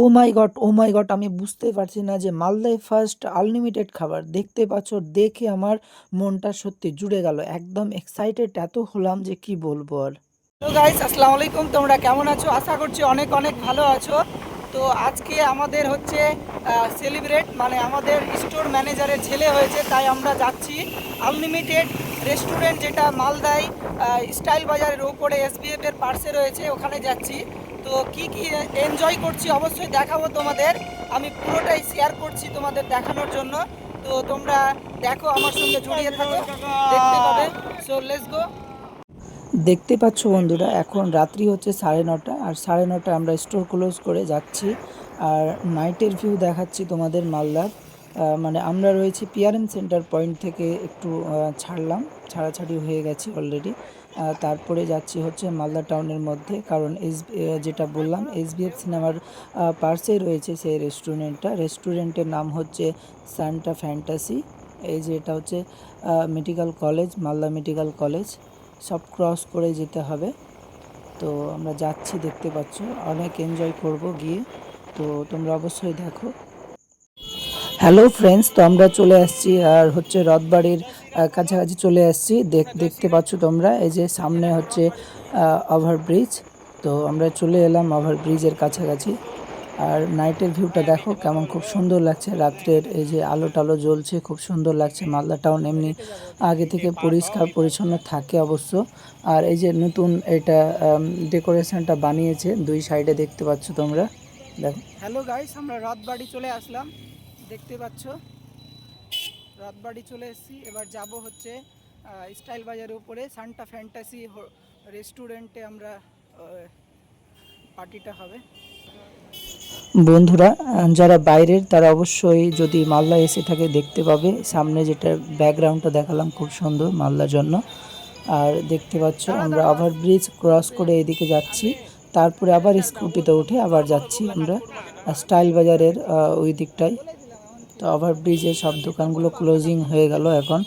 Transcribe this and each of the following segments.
ও মাই god ও মাই god আমি বুঝতে পারছি না যে মালদায় ফার্স্ট আনলিমিটেড খাবার দেখতে পাচ্ছ, দেখে আমার মনটা সত্যি জুড়ে গেল, একদম এক্সাইটেড এত হলাম যে কি বলব আর। হ্যালো গাইস আসসালামু আলাইকুম, তোমরা কেমন আছো? আশা করছি অনেক অনেক ভালো আছো। তো আজকে আমাদের হচ্ছে সেলিব্রেট মানে আমাদের স্টোর ম্যানেজারের ছেলে হয়েছে, তাই আমরা যাচ্ছি আনলিমিটেড রেস্টুরেন্ট যেটা মালদায় স্টাইল বাজারের উপরে এসবিএফ এর পার্শ্বে রয়েছে, ওখানে যাচ্ছি। তো কি কি এনজয় করছি অবশ্যই দেখাবো তোমাদের। আমি পুরোটাই শেয়ার করছি তোমাদের দেখানোর জন্য। তো তোমরা দেখো, আমার সঙ্গে জড়িয়ে থাকো। সো লেটস গো দেখতে পাচ্ছ বন্ধুরা, এখন রাত্রি হচ্ছে সাড়ে নটা, আর সাড়ে নটা আমরা স্টোর ক্লোজ করে যাচ্ছি। আর নাইটের ভিউ দেখাচ্ছি তোমাদের মালদার। মানে আমরা রয়েছি পিআরএম সেন্টার পয়েন্ট থেকে একটু ছাড়লাম, ছাড়াছাড়ি হয়ে গেছি অলরেডি তারপরে যাচ্ছি হচ্ছে মালদা টাউনের মধ্যে, কারণ এস যেটা বললাম এসবিএফ সিনেমার পার্সেই রয়েছে সেই রেস্টুরেন্টটা। রেস্টুরেন্টের নাম হচ্ছে সান্টা ফ্যান্টাসি, এই যে এটা হচ্ছে medical college, Malda medical college, সব ক্রস করে যেতে হবে। তো আমরা যাচ্ছি, দেখতে পাচ্ছ, অনেক এনজয় করব গিয়ে। তো তোমরা অবশ্যই দেখো। হ্যালো ফ্রেন্ডস, তো আমরা চলে আসছি, আর হচ্ছে রথবাড়ির কাছাকাছি চলে আসছি। দেখ, দেখতে পাচ্ছ তোমরা, এই যে সামনে হচ্ছে ওভারব্রিজ তো আমরা চলে এলাম ওভারব্রিজের কাছাকাছি। আর নাইটের ভিউটা দেখো কেমন, খুব সুন্দর লাগছে। রাত্রের এই যে আলো টালো জ্বলছে, খুব সুন্দর লাগছে। মালদা টাউন এমনি আগে থেকে পরিষ্কার, পরিচ্ছন্ন থাকে অবশ্য। আর এই যে নতুন এটা ডেকোরেশনটা বানিয়েছে, দুই সাইডে দেখতে পাচ্ছ তোমরা। দেখো। হ্যালো গাইস আমরা রাতবাড়ি চলে আসলাম। দেখতে পাচ্ছ? রাতবাড়ি চলে এসেছি। এবার যাব হচ্ছে স্টাইল বাজারের উপরে সান্টা ফ্যান্টাসি রেস্টুরেন্টে আমরা পার্টিটা হবে। বন্ধুরা যারা বাইরের তারা অবশ্যই যদি মালদা এসে থাকে দেখতে পাবে। সামনে যেটা ব্যাকগ্রাউন্ডটা দেখালাম খুব সুন্দর মালদার জন্য। আর দেখতে পাচ্ছ আমরা ওভারব্রিজ ক্রস করে এদিকে যাচ্ছি। তারপরে আবার স্কুটিতে উঠে আবার যাচ্ছি আমরা। স্টাইল বাজারের ওই দিকটায়। তো ওভারব্রিজের সব দোকানগুলো ক্লোজিং হয়ে গেল এখন।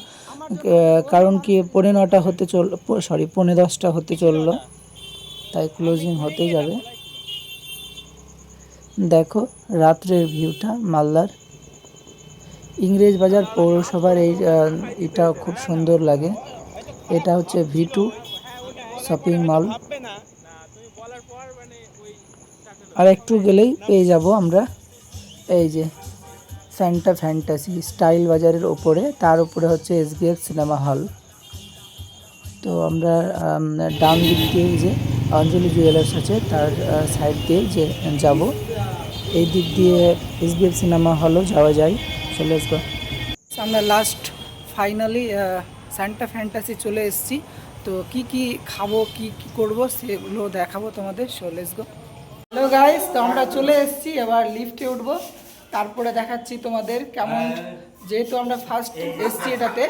কারণ কি, পৌনে নটা হতে চল সরি পৌনে দশটা হতে চলল। তাই ক্লোজিং হতেই যাবে। দেখো, রাত্রের ভিউটা মালদার। ইংরেজ বাজার পৌরসভার এই এটা খুব সুন্দর লাগে। এটা হচ্ছে ভি টু শপিং মল। আর একটু গেলেই পেয়ে যাব আমরা। এই যে ফ্যান্টা ফ্যান্টাসি স্টাইল বাজারের ওপরে তার উপরে হচ্ছে এসবিএফ সিনেমা হল তো আমরা আম, ডান দিক দিয়ে যে অঞ্জলি জুয়েলার্স আছে তার সাইড দিয়ে যে যাব এই দিক দিয়ে এসবিএফ সিনেমা হলও যাওয়া যায়। চলে আসব। আমরা লাস্ট ফাইনালি স্যান্টা ফ্যান্টাসি চলে এসেছি। তো কি কি খাব কি কি করব সেগুলো দেখাবো তোমাদের। লেটস গো হ্যালো গাইস তো আমরা চলে এসেছি এবার লিফটে উঠবো। তারপরে দেখাচ্ছি তোমাদের কেমন যেহেতু আমরা ফার্স্ট এসছি এটাতে।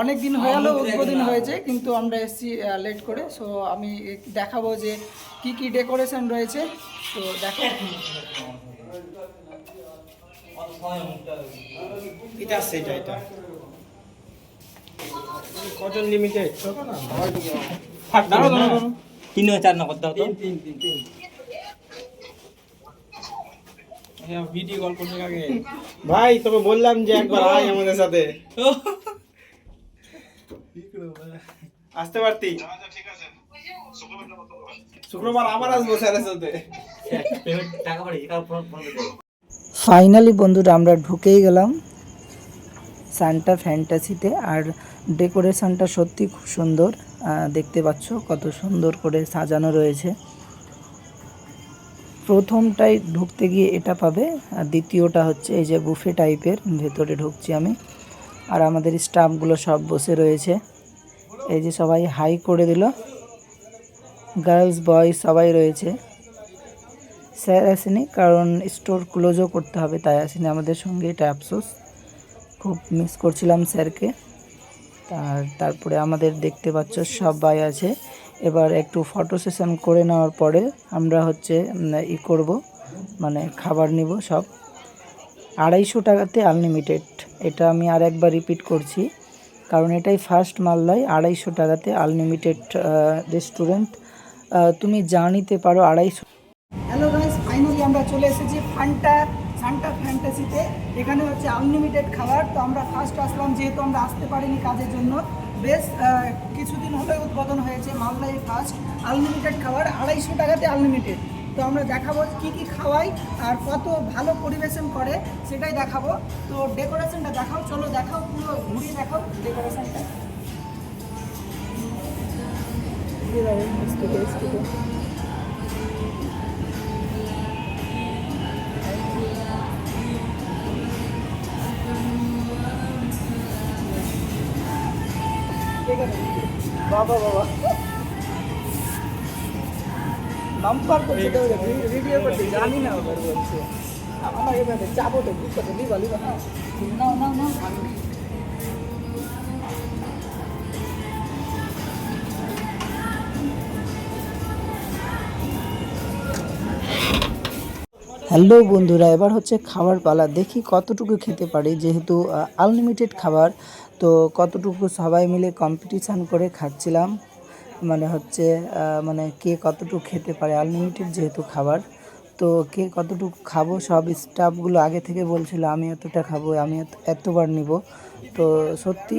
অনেক দিন হয়ে গেলো উদ্বোধন হয়েছে কিন্তু আমরা এসেছি লেট করে। সো আমি দেখাবো যে কি কি ডেকোরেশন রয়েছে। তো দেখো। এটা সেটা এটা কজন লিমিটেড তিন চার না করতে হতো তিন তিন তিন তিন। ভিডিও কল করতে আগে। ভাই তোকে বললাম যে একবার আয় আমাদের সাথে। আসতে পারতি? শুক্রবার আবার আসব স্যারের সাথে। টাকা ফাইনালি বন্ধুরা আমরা ঢুকেই গেলাম সান্টা ফ্যান্টাসিতে। আর ডেকোরেশনটা সত্যি খুব সুন্দর। আহ, দেখতে পাচ্ছ কত সুন্দর করে সাজানো রয়েছে। প্রথমটাই ঢুকতে গিয়ে এটা পাবে, আর দ্বিতীয়টা হচ্ছে এই যে বুফে টাইপের ভেতরে ঢুকছি আমি। আর আমাদের স্টাফগুলো সব বসে রয়েছে। এই যে সবাই হাই করে দিল। গার্লস, বয় সবাই রয়েছে। স্যার আসেনি, কারণ স্টোর ক্লোজও করতে হবে, তাই আসেনি আমাদের সঙ্গে। এটা আফসোস। খুব মিস করছিলাম স্যারকে। তার তারপরে আমাদের দেখতে পাচ্ছ সবাই আছে। এবার একটু ফটো সেশন করে নেওয়ার পরে আমরা হচ্ছে ই করব মানে খাবার নিব সব। আড়াইশো টাকাতে আনলিমিটেড এটা আমি আর একবার রিপিট করছি, কারণ এটাই ফার্স্ট মাল্লায় আড়াইশো টাকাতে আনলিমিটেড রেস্টুরেন্ট তুমি যা নিতে পারো আড়াইশো। হ্যালো গাইস ফাইনালি আমরা চলে এসেছি ফান্টা সান্টা ফ্যান্টাসিতে এখানে হচ্ছে আনলিমিটেড খাবার। তো আমরা ফার্স্ট আসলাম, যেহেতু আমরা আসতে পারিনি কাজের জন্য। বেশ কিছুদিন হলে উদ্বোধন হয়েছে মালদাই ফার্স্ট আনলিমিটেড খাবার আড়াইশো টাকাতে আনলিমিটেড তো আমরা দেখাবো কি কি খাওয়াই আর কত ভালো পরিবেশন করে সেটাই দেখাবো। তো ডেকোরেশনটা দেখাও চলো দেখাও পুরো ঘুরিয়ে দেখাও ডেকোরেশনটা Thank দাও, বাবা বাবা। নাম্বার করছে তো ভিডিও করতে জানি না ওদের বলছে। আমার এবারে যাব তো বুক করতে লিবা লিবা না। নাও নাও নাও। হ্যালো বন্ধুরা এবার হচ্ছে খাবার পালা। দেখি কতটুকু খেতে পারি যেহেতু আনলিমিটেড খাবার তো কতটুকু সবাই মিলে কম্পিটিশান করে খাচ্ছিলাম মানে হচ্ছে মানে কে কতটুকু খেতে পারে আনলিমিটেড যেহেতু খাবার, তো কে কতটুকু খাব সব স্টাফগুলো আগে থেকে বলছিল, আমি এতটা খাব, আমি এতবার নিব। তো সত্যি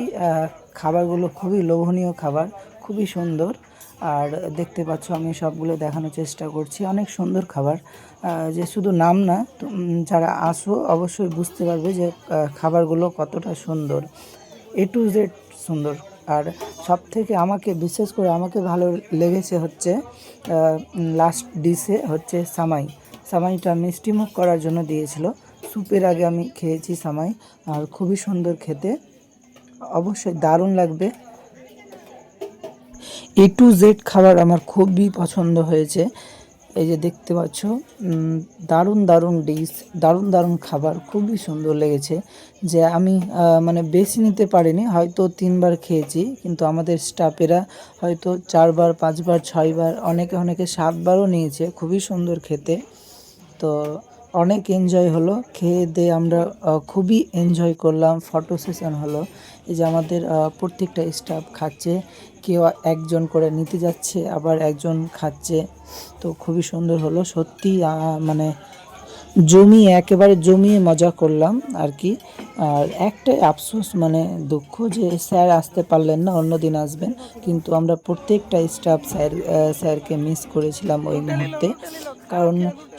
খাবারগুলো খুবই লোভনীয় খাবার, খুবই সুন্দর। আর দেখতে পাচ্ছ, আমি সবগুলো দেখানোর চেষ্টা করছি। অনেক সুন্দর খাবার যে শুধু নাম না যারা আসো অবশ্যই বুঝতে পারবে যে খাবারগুলো কতটা সুন্দর। এ টু জেড সুন্দর। আর সব থেকে আমাকে, বিশেষ করে আমাকে ভালো লেগেছে হচ্ছে লাস্ট ডিশে হচ্ছে সামাই। সামাইটা মিষ্টিমুখ করার জন্য দিয়েছিল। স্যুপের আগে আমি খেয়েছি সামাই, আর খুবই সুন্দর খেতে। অবশ্যই দারুণ লাগবে। এ টু জেড খাবার আমার খুবই পছন্দ হয়েছে। এই যে দেখতে পাচ্ছ দারুণ দারুণ ডিশ, দারুণ দারুণ খাবার, খুবই সুন্দর লেগেছে যে আমি মানে বেশি নিতে পারিনি, হয়তো তিনবার খেয়েছি, কিন্তু আমাদের স্টাফেরা হয়তো চারবার, পাঁচবার, ছয়বার, অনেকে অনেকে সাতবারও নিয়েছে, খুবই সুন্দর খেতে। তো অনেক এনজয় হলো। খেয়ে দিয়ে আমরা খুবই এনজয় করলাম। ফটো সেশন হলো। এই যে আমাদের প্রত্যেকটা স্টাফ খাচ্ছে। কেউ একজন করে নিতে যাচ্ছে, আবার একজন খাচ্ছে। তো খুবই সুন্দর হলো। সত্যি মানে জমিয়ে একেবারে জমিয়ে মজা করলাম আর কি আর একটাই আফসোস মানে দুঃখ যে স্যার আসতে পারলেন না অন্যদিন আসবেন। কিন্তু আমরা প্রত্যেকটা স্টাফ স্যার স্যারকে মিস করেছিলাম ওই মুহূর্তে। কারণ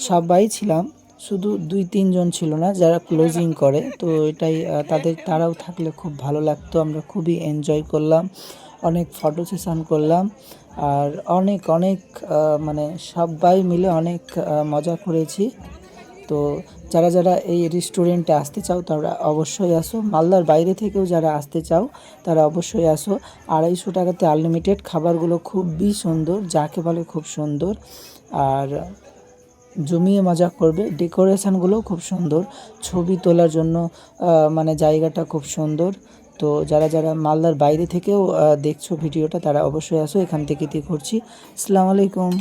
সবাই ছিলাম শুধু দুই, তিনজন ছিল না, যারা ক্লোজিং করে। তো এটাই তাদের, তারাও থাকলে খুব ভালো লাগতো। আমরা খুবই এনজয় করলাম, অনেক ফটো সেশন করলাম, আর অনেক অনেক মানে সবাই মিলে অনেক মজা করেছি। তো যারা যারা এই রেস্টুরেন্টে আসতে চাও, তারা অবশ্যই আসো। মালদার বাইরে থেকেও যারা আসতে চাও, তারা অবশ্যই আসো। আড়াইশো টাকাতে আনলিমিটেড খাবারগুলো খুবই সুন্দর, যাকে বলে খুব সুন্দর। আর জমিয়ে মজা করবে। ডেকোরেশনগুলোও খুব সুন্দর। ছবি তোলার জন্য মানে জায়গাটা খুব সুন্দর। তো যারা যারা মালদার বাইরে থেকেও দেখছ ভিডিওটা, তারা অবশ্যই আসো। এখান থেকে করছি। আসসালামু আলাইকুম।